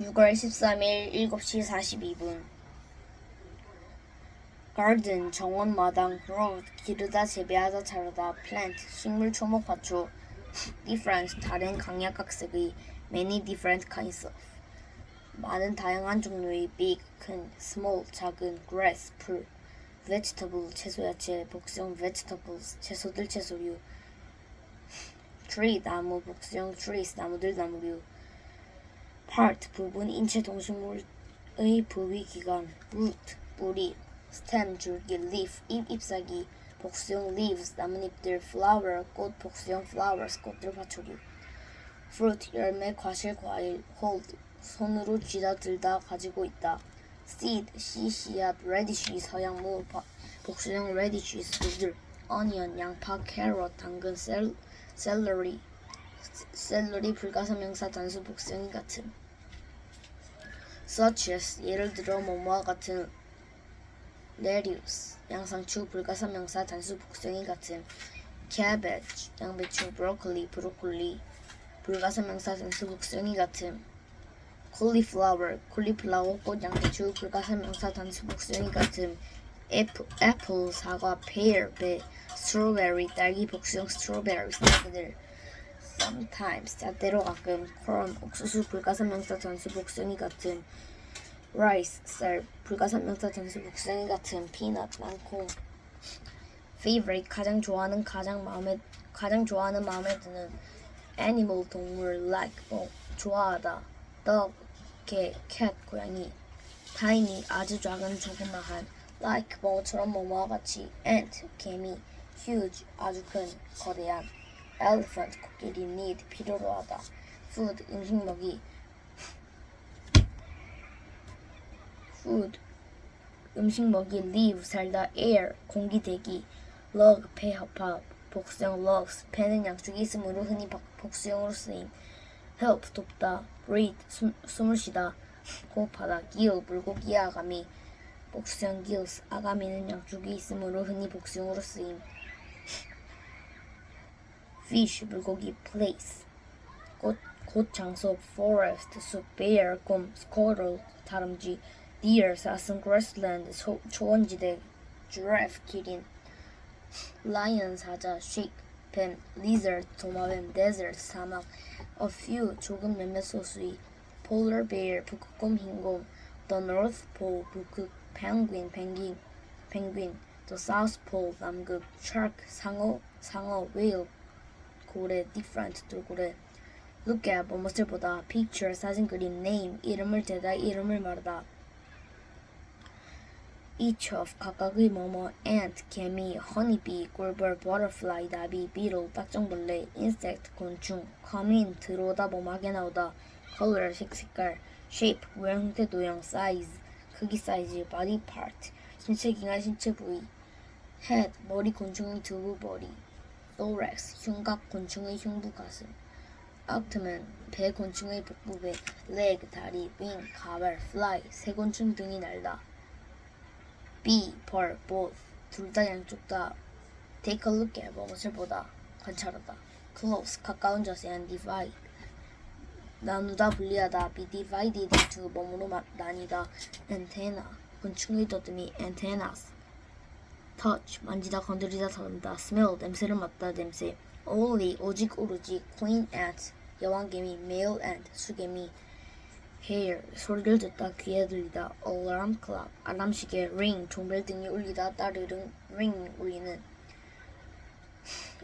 6월 13일 7시 42분 garden 정원 마당 grow 기르다 재배하다 자르다 plant 식물 초목 화초 different 다른 강약각색의 many different kinds of 많은 다양한 종류의 big 큰 small 작은 grass 풀 vegetable 채소 야채 복수형 vegetables 채소들 채소류 tree 나무 복수형 trees 나무들 나무류 part 부분 인체 동식물의 부위 기관 root 뿌리 stem 줄기 leaf 잎 잎사귀 복수형 leaves 나뭇잎들 flower 꽃 복수형 flowers 꽃들 화초류 fruit 열매 과실 과일 hold 손으로 쥐다 들다 가지고 있다. seed 씨 씨앗 radish 서양무 바- 복수형 radish 수들 onion 양파 carrot 당근 셀 celery 샐러리 불가사명사 단수 복수형이 같은 such as 예를 들어 뭐뭐와 같은 lettuce 양상추 불가사명사 단수 복수형이 같은 cabbage 양배추 broccoli 브로콜리 불가사명사 단수 복수형이 같은 cauliflower 콜리플라워 꽃 양배추 불가사명사 단수 복수형이 같은 apple, apple 사과 pear 배 strawberry 딸기 복수형 strawberry 딸기들 sometimes 때때로 가끔 corn 옥수수 불가사명사 단수 복수형이 같은 rice 쌀 불가사명사 단수 복수형이 같은 peanut 땅콩 favorite 가장 좋아하는 가장 마음에 가장 좋아하는 마음에 드는 animal 동물 like 뭐 좋아하다. dog 개 cat 고양이. tiny 아주 작은 조그마한 like 뭐처럼 뭐뭐와 같이 ant 개미. huge 아주 큰 거대한 elephant 코끼리 need 필요로 하다. Food 음식 먹이. Food 음식 먹이 live 살다 air 공기 대기. Log 배 합합. 복수형 logs 배는 양쪽이 있으므로 흔히 박- 복수형으로 쓰임 help 돕다. Breathe 숨, 숨을 쉬다. 호흡하다. Gill 물고기 아가미. 복수형 gills 아가미는 양쪽이 있으므로 흔히 복수형으로 쓰임 fish 물고기 place 꽃, 곳 장소 forest 숲 bear 곰 squirrel 다람쥐 deer 사슴 grassland 소, 초원지대 giraffe 기린 lion 사자 sheep 뱀 lizard 도마뱀 desert 사막 a few 조금 몇몇 소수의 polar bear 북극곰 흰곰 the north pole 북극 penguin 펭귄 펭귄 the south pole 남극 shark 상어 상어 whale 고래 different 돌고래 look at 뭐뭇을 보다 picture 사진 그림 name 이름을 대다 이름을 말하다 each of 각각의 뭐뭐 ant 개미 honeybee 꿀벌 butterfly 나비 beetle 딱정벌레 insect 곤충 come in 들어오다 뭐하게 나오다 color 색 색깔 shape 모양 형태 도형 size 크기 사이즈 body part 신체 기관 신체 부위 head 머리 곤충의 두부 머리 thorax 흉곽 곤충의 흉부 가슴 abdomen 배 곤충의 복부배 leg 다리 wing 가발 fly 새 곤충 등이 날다 B, 벌, both 둘 다 양쪽 다 take a look at 무엇을 보다 관찰하다 close 가까운 자세한 divide 나누다 분리하다 be divided into 몸으로 마- 나뉘다 antenna 곤충의 더듬이 antennas touch 만지다 건드리다 다룬다 smell 냄새를 맡다 냄새. Only 오직 오로지 queen ant 여왕개미 male ant 수개미. Hair 소리를 듣다 귀에 들리다 alarm clock 알람 시계 ring 종벨 등이 울리다 따르릉 ring 울리는.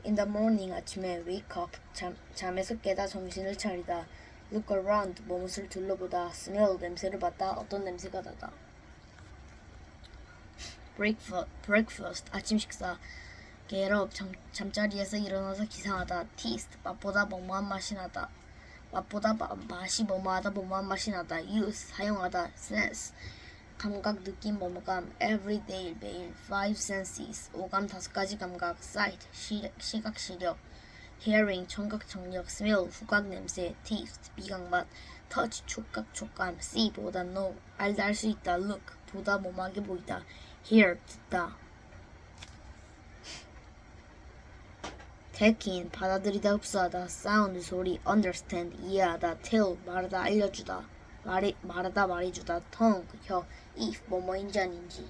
In the morning 아침에 wake up 잠, 잠에서 깨다 정신을 차리다. Look around 무엇을 둘러보다. Smell 냄새를 맡다. 어떤 냄새가 나다 breakfast breakfast 아침 식사. up 잠, 잠자리에서 일어나서 기상하다. taste 맛보다 뭐뭐한 맛이 나다. 맛보다 마, 맛이 뭐뭐하다 뭐뭐한 맛이 나다. use 사용하다. sense 감각 느낌 뭐뭐감. Everyday 매일. Five senses. 오감 다섯 가지 감각. Sight 시, 시각 시력. Hearing 청각 청력. Smell 후각 냄새. Taste 미각 맛 touch 촉각 촉감 see 보다 know 알다 알 수 있다 look 보다 뭐뭐하게 보이다 hear 듣다. take in 받아들이다 흡수하다 sound 소리 understand 이해하다 tell 말하다 알려주다 말이 말하다 말해주다 tongue 혀 if 뭐뭐인지 아닌지